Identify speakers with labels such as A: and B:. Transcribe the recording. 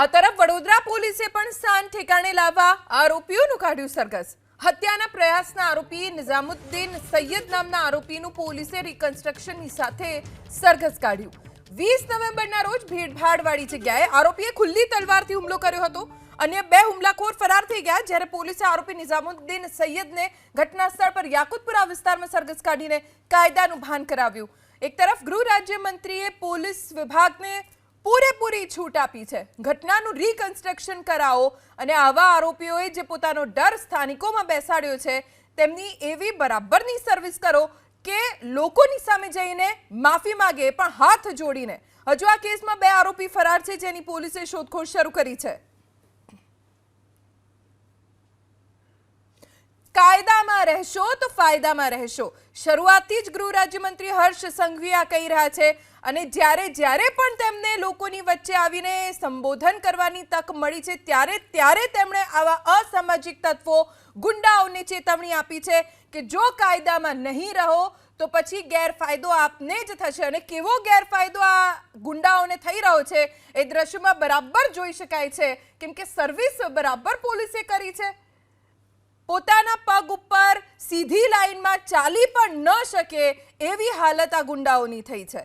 A: આ તરફ વડોદરા પોલીસે પણ સ્થાન ઠેકાણે લાવવા આરોપીઓનું કાઢ્યું સરઘસ. હત્યાના પ્રયાસના આરોપી નિઝામુદ્દીન સૈયદ નામના આરોપીનું પોલીસે રિકન્સ્ટ્રક્શનની સાથે સરઘસ કાઢ્યું. વીસ નવેમ્બરના રોજ ભીડભાડવાળી જગ્યાએ આરોપીએ ખુલ્લી તલવારથી હુમલો કર્યો હતો. અન્ય બે હુમલાખોર ફરાર થઈ ગયા, જ્યારે પોલીસે આરોપી નિઝામુદ્દીન સૈયદને ઘટના સ્થળ પર યાકુતપુરા વિસ્તારમાં સરઘસ કાઢીને કાયદાનું ભાન કરાવ્યું. એક તરફ ગૃહ રાજ્યમંત્રીએ પોલીસ વિભાગને પૂરેપૂરી છૂટ આપી છે. ઘટનાનું રિકન્સ્ટ્રક્શન કરાવો અને આવા આરોપીઓએ જે પોતાનો ડર સ્થાનિકોમાં બેસાડ્યો છે, તેમની એવી બરાબરની સર્વિસ કરો કે લોકોની સામે જઈને માફી માગે પણ હાથ જોડીને. હજુ આ કેસમાં બે આરોપી ફરાર છે જેની પોલીસે શોધખોળ શરૂ કરી છે. કાયદામાં રહેશો તો ફાયદામાં રહેશો. શરૂઆતથી જ ગૃહ રાજ્યમંત્રી હર્ષ સંઘવી કહી રહ્યા છે અને જ્યારે જ્યારે પણ તેમને લોકોની વચ્ચે આવીને સંબોધન કરવાની તક મળી છે, ત્યારે ત્યારે તેમણે આવા અસામાજિક તત્વો ગુંડાઓને ચેતવણી આપી છે કે જો કાયદામાં નહીં રહો, તો પછી ગેરફાયદો આપને જ થશે અને કેવો ગેરફાયદો આ ગુંડાઓને થઈ રહ્યો છે એ દ્રશ્યમાં બરાબર જોઈ શકાય છે. કેમ કે સર્વિસ બરાબર પોલીસે કરી છે. પોતાના પગ ઉપર સીધી લાઈનમાં ચાલી પણ ન શકે એવી હાલત આ ગુંડાઓની થઈ છે.